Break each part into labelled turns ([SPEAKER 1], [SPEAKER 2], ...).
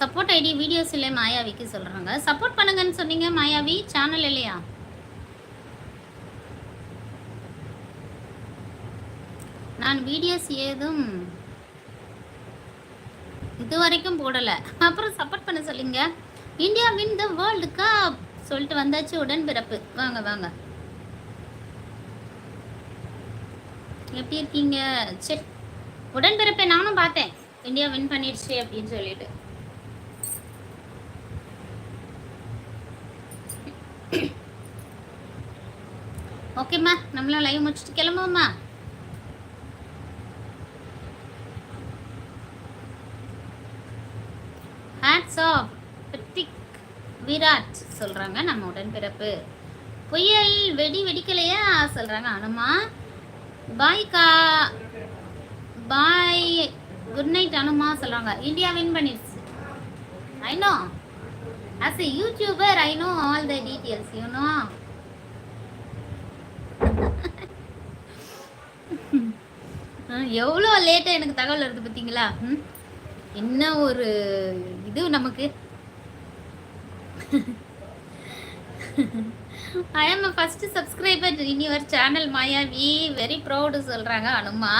[SPEAKER 1] Support ID videos இல்லை மாயாவிக்கு சொல்கிறாங்க support பண்ணுங்கன்னு சொன்னீங்க மாயாவி. சேனல் இல்லையா? நான் வீடியோஸ் ஏதும் இது வரைக்கும் போடலை. அப்புறம் சப்போர்ட் பண்ண சொல்லிங்க. India win the world cup சொல்லிட்டு வந்தாச்சு உடன்பிறப்பு. வாங்க வாங்க. எப்படி இருக்கீங்க? சரி உடன்பிறப்பை நானும் பார்த்தேன். இந்தியா வின் பண்ணிடுச்சு அப்படின்னு சொல்லிட்டு. ஓகேம்மா நம்மளும் லைவ் முடிச்சுட்டு கிளம்புவோம்மா. ஹேட்ஸ் ஆஃப் பிரித்திக் விராட் சொல்கிறாங்க நம்ம உடன்பிறப்பு. புயல் வெடி வெடிக்கலையா சொல்கிறாங்க அனுமா. பாய்க்கா பாய் குட் நைட் அனுமா சொல்கிறாங்க இந்தியா வின் பண்ணிடுச்சு I know as a YouTuber I know all the details you know எவ்வளோ லேட்டாக எனக்கு தகவல் வருது பார்த்தீங்களா என்ன ஒரு இது நமக்கு? I am first subscriber in your channel Mayavi very proud சொல்கிறாங்க அனுமா.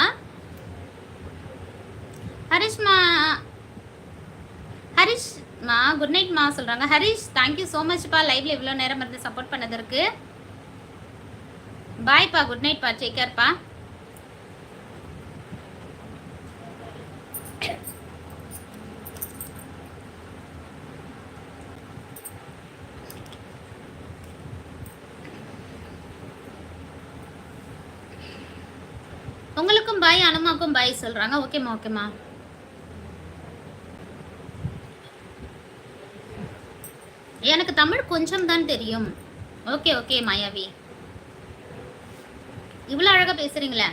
[SPEAKER 1] ஹரிஷ்மா ஹரிஷ் மா குட் நைட் மா சொல்கிறாங்க ஹரிஷ் தேங்க்யூ ஸோ மச்ப்பா லைவ்ல இவ்வளோ நேரம் இருந்து சப்போர்ட் பண்ணதற்கு பாய்ப்பா குட் நைட்ப்பா டேக் கேர்ப்பா உங்களுக்கும் பாய் அனுமாக்கும் பாய் சொல்றாங்க. ஓகேம்மா ஓகேம்மா எனக்கு தமிழ் கொஞ்சம் தான் தெரியும். Okay okay Mayavi. இவ்வளோ அழகாக பேசுறீங்களே.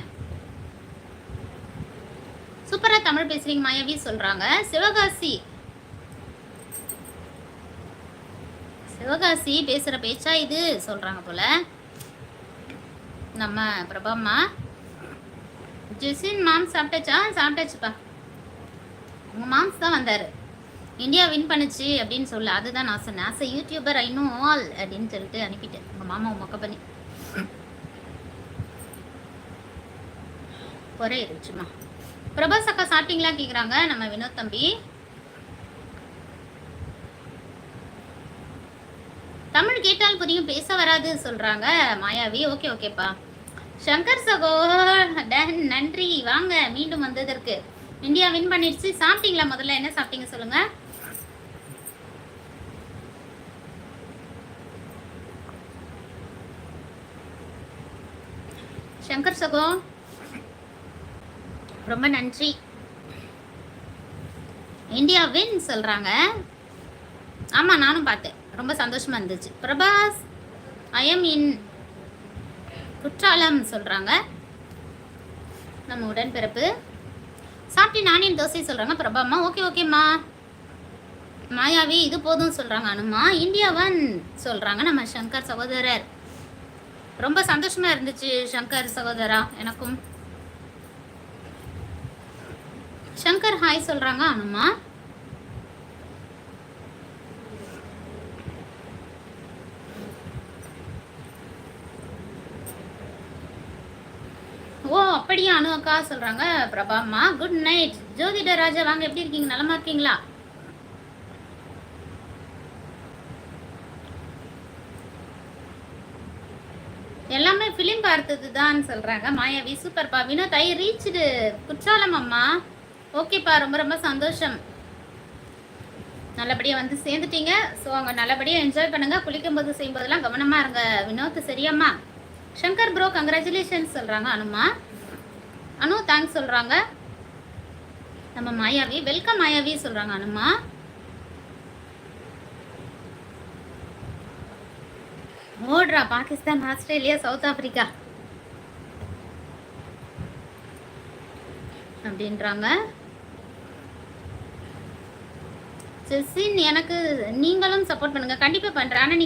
[SPEAKER 1] சூப்பராக தமிழ் பேசுறீங்க மாயாவி சொல்றாங்க. சிவகாசி. சிவகாசி பேசுகிற பேச்சா இது சொல்றாங்க போல. நம்ம பிரபாம்மா ஜெசின் மாம்ஸ் சாப்பிட்டாச்சா? சாப்பிட்டாச்சுப்பா. உங்கள் மாம்ஸ் தான் வந்தார். இந்தியா வின் பண்ணுச்சு அப்படின்னு சொல்ல. அதுதான் நான் சொன்னேன். As a YouTuber I know all அப்படின்னு சொல்லிட்டு அனுப்பிட்டேன். உங்கள் மாமா மொக்க பண்ணி. குறை இருச்சுமா பிரபாஸ் அக்கா சாப்பிட்டீங்களா கேட்குறாங்க நம்ம வினோத் தம்பி. தமிழ் கேட்டால் புரியும். பேச வராது சொல்கிறாங்க மாயாவி ஓகே ஓகேப்பா. சங்கர் சகோ டன் நன்றி. வாங்க மீண்டும் வந்ததற்கு. இந்தியா வின் பண்ணிடுச்சு. சாப்பிட்டீங்களா முதல்ல? என்ன சாப்பிட்டீங்க சொல்லுங்க. சங்கர் சகோ ரொம்ப நன்றி. இந்தியா வின் சொல்றாங்க. ஆமா நானும் பார்த்தேன். ரொம்ப சந்தோஷமா இருந்துச்சு. Prabhas I am in Courtallam சொல்கிறாங்க நம்ம உடன்பிறப்பு. சாப்பிட்டு நானியன் தோசை சொல்கிறாங்க பிரபாம்மா ஓகே ஓகேம்மா மாயாவி இது போதும் சொல்கிறாங்க அனுமா. இந்தியாவன் சொல்கிறாங்க நம்ம சங்கர் சகோதரர். ரொம்ப சந்தோஷமாக இருந்துச்சு சங்கர் சகோதரா எனக்கும். சங்கர் ஹாய் சொல்கிறாங்க அனுமா. ஓ அப்படியா? அனு அக்கா சொல்றாங்க. பிரபாம்மா குட் நைட் ஜோதிட ராஜா வாங்க. எப்படி இருக்கீங்க? நலமா இருக்கீங்களா? எல்லாமே ஃபிலிம் பார்த்தது தான் சொல்றாங்க. மாயாவி சூப்பர்ப்பா வினோத் ஐ ரீச்டு குற்றாலம் அம்மா. ஓகேப்பா ரொம்ப ரொம்ப சந்தோஷம். நல்லபடியாக வந்து சேர்ந்துட்டீங்க. ஸோ அவங்க நல்லபடியாக என்ஜாய் பண்ணுங்க. குளிக்கும் போது செய்யும்போதெல்லாம் கவனமாக இருங்க. வினோத் சரியாம்மா? சங்கர் ப்ரோ கங்க்ராச்சுலேஷன்ஸ் சொல்கிறாங்க அனுமா. அனு தேங்க்ஸ் சொல்கிறாங்க நம்ம மாயாவி வெல்கம் மாயாவி சொல்கிறாங்க அனுமா. ஓடுறா பாகிஸ்தான் ஆஸ்திரேலியா சவுத் ஆப்பிரிக்கா. அப்படின்றாங்க. ஜெசின் எனக்கு நீங்களும் சப்போர்ட் பண்ணுங்க. கண்டிப்பா பண்றேன். ஆனா நீ